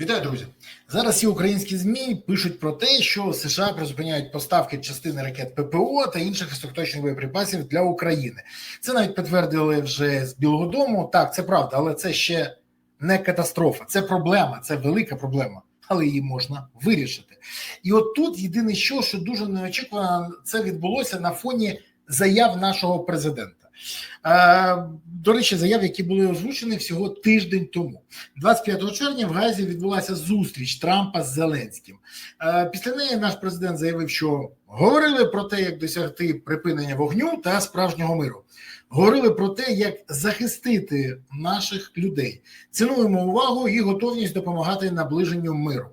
Вітаю, друзі. Зараз всі українські змі пишуть про те, що США призупиняють поставки частини ракет ППО та інших високоточних боєприпасів для України. Це навіть підтвердили вже з Білого Дому. Так, це правда, але це ще не катастрофа. Це проблема, це велика проблема, але її можна вирішити. І от тут єдине, що що дуже неочікувано, це відбулося на фоні заяв нашого президента. Е, До речі, заяв, які були озвучені всього тиждень тому, 25 червня в Газі відбулася зустріч Трампа з Зеленським. Е, Після неї наш президент заявив, що говорили про те, як досягти припинення вогню та справжнього миру. Говорили про те, як захистити наших людей. Цінуємо увагу і готовність допомагати наближенню миру.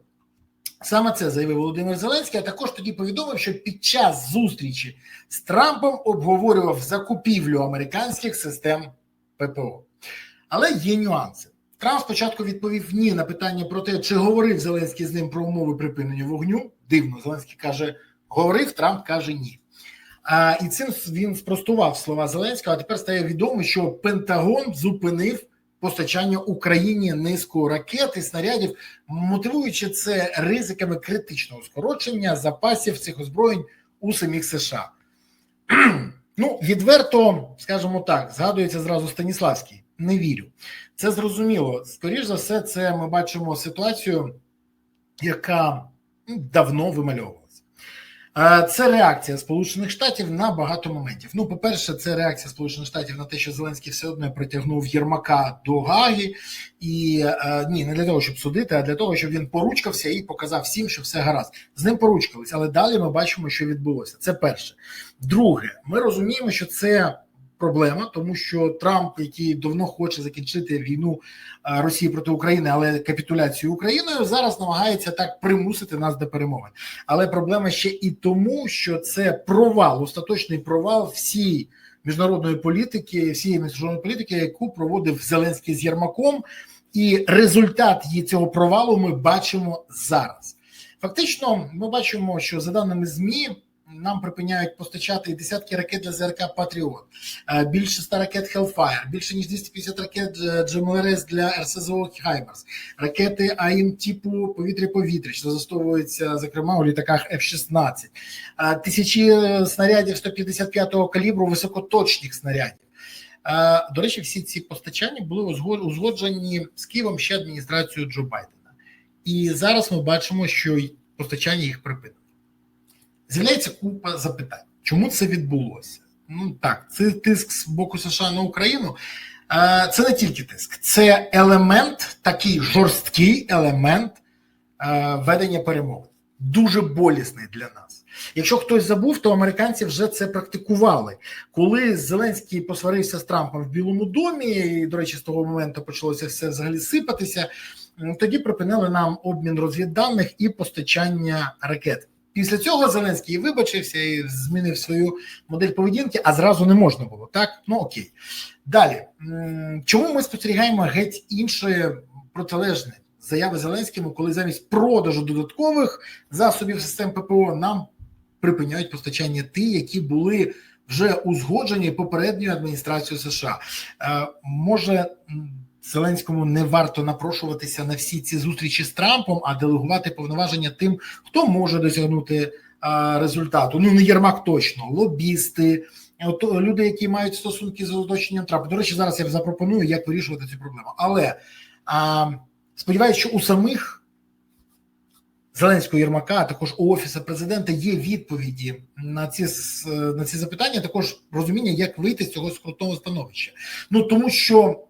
Саме це заявив Володимир Зеленський. А також тоді повідомив, що під час зустрічі з Трампом обговорював закупівлю американських систем ППО. Але є нюанси. Трамп спочатку відповів ні на питання про те, чи говорив Зеленський з ним про умови припинення вогню. Дивно, Зеленський каже, говорив, Трамп каже ні. А, І цим він спростував слова Зеленського. А тепер стає відомо, що Пентагон зупинив постачання Україні низку ракет і снарядів, мотивуючи це ризиками критичного скорочення запасів цих озброєнь у самих США. Ну, відверто, скажімо так, згадується зразу Станіславський. Не вірю. Це зрозуміло. Скоріше за все, це ми бачимо ситуацію, яка давно вимальовувалася. Це реакція Сполучених Штатів на багато моментів. Ну, по-перше, це реакція Сполучених Штатів на те, що Зеленський все одно притягнув Єрмака до Гаги, і е, ні, не для того, щоб судити, а для того, щоб він поручкався і показав всім, що все гаразд. З ним поручкались, але далі ми бачимо, що відбулося. Це перше. Друге, ми розуміємо, що це. Проблема, тому що Трамп, який давно хоче закінчити війну Росії проти України, але капітуляцію Україною зараз намагається так примусити нас до перемоги. Але проблема ще і тому, що це провал, остаточний провал всієї міжнародної політики, всієї міжнародної політики, яку проводив Зеленський з Єрмаком, і результат її цього провалу ми бачимо зараз. Фактично, ми бачимо, що за даними змі нам припиняють постачати десятки ракет для ЗРК Патріот, більше 100 ракет Hellfire, більше ніж 250 ракет GMLRS для РСЗО Хаймерс, ракети АІМ типу повітря-повітря, що застосовуються зокрема у літаках F-16, тисячі снарядів 155-го калібру високоточних снарядів. До речі, всі ці постачання були узгоджені з Києвом ще адміністрацією Джо Байдена, і зараз ми бачимо, що постачання їх припинено. З'являється купа запитань, чому це відбулося? Ну так, це тиск з боку США на Україну. Це не тільки тиск, це елемент, такий жорсткий елемент ведення перемови, дуже болісний для нас. Якщо хтось забув, то американці вже це практикували. Коли Зеленський посварився з Трампом в Білому домі, і, до речі, з того моменту почалося все взагалі сипатися. Тоді припинили нам обмін розвідданих і постачання ракет. Після цього Зеленський вибачився і змінив свою модель поведінки, а зразу не можна було. Так, ну окей. Далі чому ми спостерігаємо геть інше протилежне заяви Зеленському, коли замість продажу додаткових засобів систем ППО нам припиняють постачання ті, які були вже узгоджені попередньою адміністрацією США? Е, може. Зеленському не варто напрошуватися на всі ці зустрічі з Трампом, а делегувати повноваження тим, хто може досягнути а, результату. Ну не Єрмак точно, лобісти, от, люди, які мають стосунки з оточенням Трампа. До речі, зараз я запропоную, як вирішувати цю проблему. Але а, сподіваюся, що у самих Зеленського Єрмака, а також у офісу президента є відповіді на ці на ці запитання. Також розуміння, як вийти з цього скрутного становища. Ну тому що.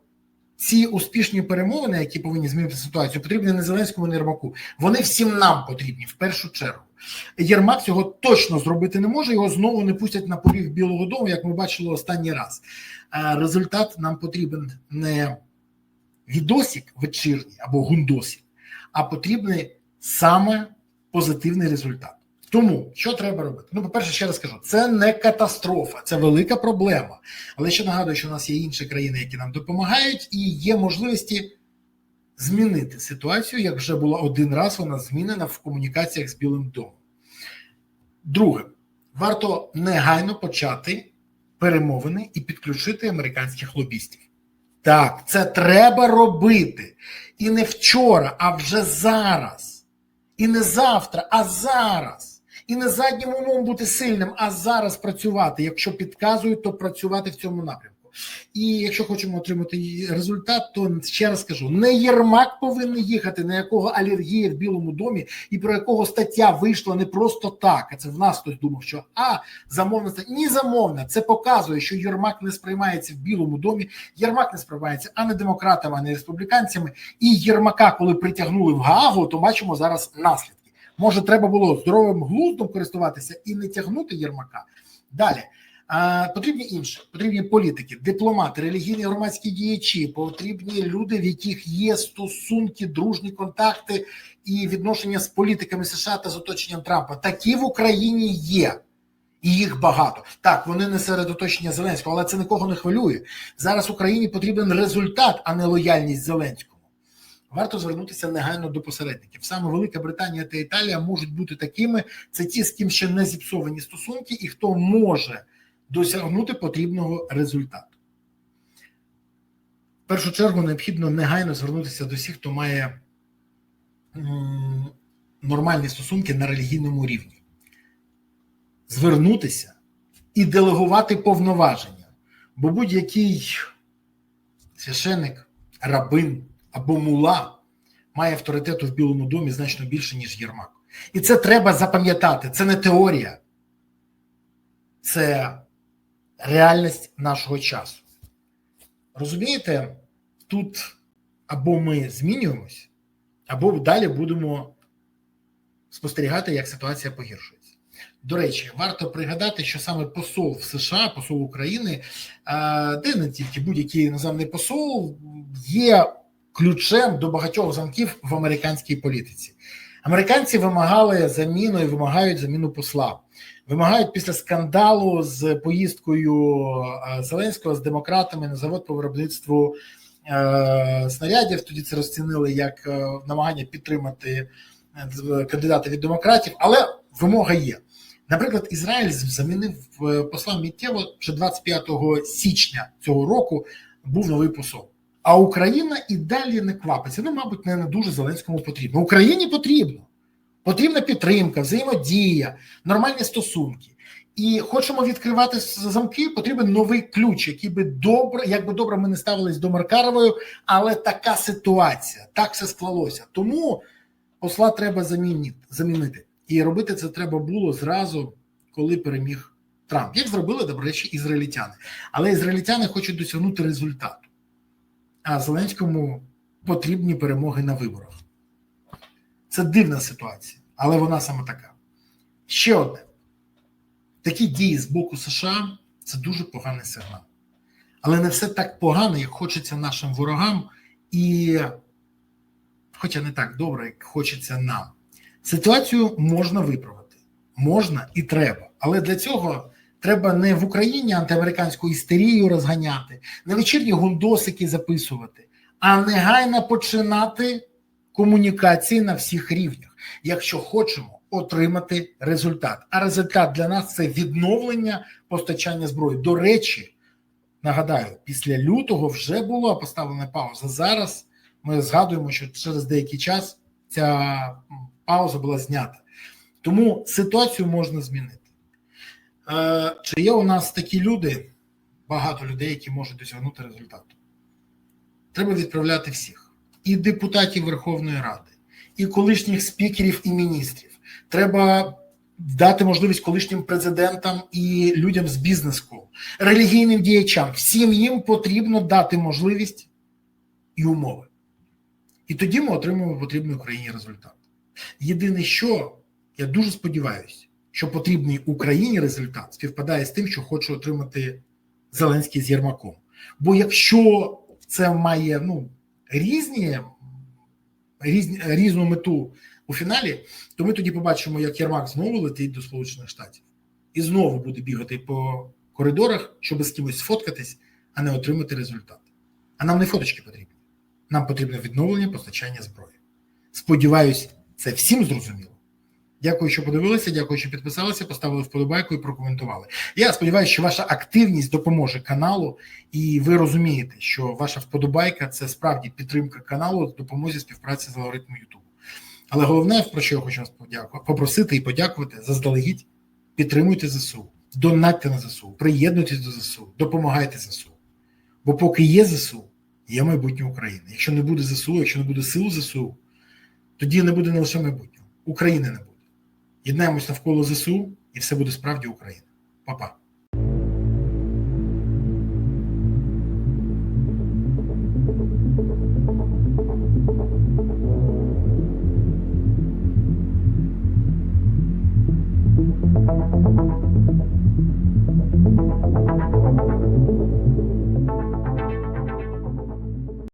Ці успішні перемовини, які повинні змінити ситуацію, потрібні не Зеленському, не Єрмаку. Вони всім нам потрібні в першу чергу. Єрмак цього точно зробити не може. Його знову не пустять на поріг Білого Дому, як ми бачили останній раз. Результат нам потрібен не відосік вечірній або гундосік, а потрібний саме позитивний результат. Тому що треба робити? Ну, по-перше, ще раз скажу, це не катастрофа, це велика проблема. Але ще нагадую, що у нас є інші країни, які нам допомагають, і є можливості змінити ситуацію, як вже була один раз вона змінена в комунікаціях з Білим домом. Друге, варто негайно почати перемовини і підключити американських лобістів. Так, це треба робити. І не вчора, а вже зараз. І не завтра, а зараз. І не заднім умом бути сильним, а зараз працювати. Якщо підказують, то працювати в цьому напрямку. І якщо хочемо отримати результат, то ще раз скажу: не Єрмак повинен їхати, на якого алергія в Білому домі, і про якого стаття вийшла не просто так. А це в нас хтось думав, що а замовна стаття. Ні, замовна. Це показує, що Єрмак не сприймається в Білому домі. Єрмак не сприймається ані демократами, ані республіканцями. І Єрмака, коли притягнули в Гаагу, то бачимо зараз наслідки. Може, треба було здоровим глуздом користуватися і не тягнути Єрмака. Далі. Потрібні інші, потрібні політики, дипломати, релігійні громадські діячі, потрібні люди, в яких є стосунки, дружні контакти і відношення з політиками США та з оточенням Трампа. Такі в Україні є. І їх багато. Так, вони не серед оточення Зеленського, але це нікого не хвилює. Зараз Україні потрібен результат, а не лояльність Зеленському. Варто звернутися негайно до посередників. Саме Велика Британія та Італія можуть бути такими. Це ті, з ким ще не зіпсовані стосунки, і хто може досягнути потрібного результату. В першу чергу необхідно негайно звернутися до всіх, хто має нормальні стосунки на релігійному рівні. Звернутися і делегувати повноваження. Бо будь-який священик, рабин або мула має авторитету в Білому домі значно більше, ніж Єрмак. І це треба запам'ятати. Це не теорія, це реальність нашого часу. Розумієте, тут або ми змінюємось, або далі будемо спостерігати, як ситуація погіршується. До речі, варто пригадати, що саме посол в США, посол України, де не тільки будь-який іноземний посол, є ключем до багатьох замків в американській політиці. Американці вимагали заміну і вимагають заміну посла. Вимагають після скандалу з поїздкою Зеленського з демократами на завод по виробництву е, снарядів. Тоді це розцінили як е, намагання підтримати е, кандидата від демократів, але вимога є. Наприклад, Ізраїль замінив посла миттєво вже 25 січня цього року. Був новий посол. А Україна і далі не квапиться. Ну, мабуть, не дуже Зеленському потрібно. Україні потрібно. Потрібна підтримка, взаємодія, нормальні стосунки. І хочемо відкривати замки, потрібен новий ключ, який би добре, як би добре ми не ставились до Маркаровою, але така ситуація, так все склалося. Тому посла треба замінити. І робити це треба було зразу, коли переміг Трамп. Як зробили, до речі, ізраїльтяни. Але ізраїльтяни хочуть досягнути результату. А Зеленському потрібні перемоги на виборах. Це дивна ситуація, але вона саме така. Ще одне: такі дії з боку США це дуже поганий сигнал. Але не все так погано, як хочеться нашим ворогам, і, хоча не так добре, як хочеться нам. Ситуацію можна виправити, можна і треба. Але для цього треба не в Україні антиамериканську істерію розганяти, не вечірні гундосики записувати, а негайно починати комунікації на всіх рівнях, якщо хочемо отримати результат. А результат для нас це відновлення постачання зброї. До речі, нагадаю, після лютого вже була поставлена пауза. Зараз ми згадуємо, що через деякий час ця пауза була знята. Тому ситуацію можна змінити. Е, чи є у нас такі люди, багато людей, які можуть досягнути результату? Треба відправляти всіх і депутатів Верховної Ради, і колишніх спікерів і міністрів. Треба дати можливість колишнім президентам і людям з бізнесу, релігійним діячам. Всім їм потрібно дати можливість і умови. І тоді ми отримуємо потрібний Україні результат. Єдине, що я дуже сподіваюся, що потрібний Україні результат співпадає з тим, що хоче отримати Зеленський з Єрмаком. Бо якщо це має ну різні, різні різну мету у фіналі, то ми тоді побачимо, як Єрмак знову летить до Сполучених Штатів і знову буде бігати по коридорах, щоб з кимось сфоткатись, а не отримати результат. А нам не фоточки потрібні. Нам потрібне відновлення постачання зброї. Сподіваюсь, це всім зрозуміло. Дякую, що подивилися. Дякую, що підписалися, поставили вподобайку і прокоментували. Я сподіваюся, що ваша активність допоможе каналу, і ви розумієте, що ваша вподобайка це справді підтримка каналу в допомозі співпраці з алгоритмом YouTube. Але головне, про що я хочу вас подякувати, попросити і подякувати заздалегідь. Підтримуйте ЗСУ, донатьте на ЗСУ, приєднуйтесь до ЗСУ, допомагайте ЗСУ. Бо поки є ЗСУ, є майбутнє України. Якщо не буде ЗСУ, якщо не буде сил ЗСУ, тоді не буде не лише майбутнього, України не буде. Єднаємось навколо ЗСУ, і все буде справді Україна. Па-па.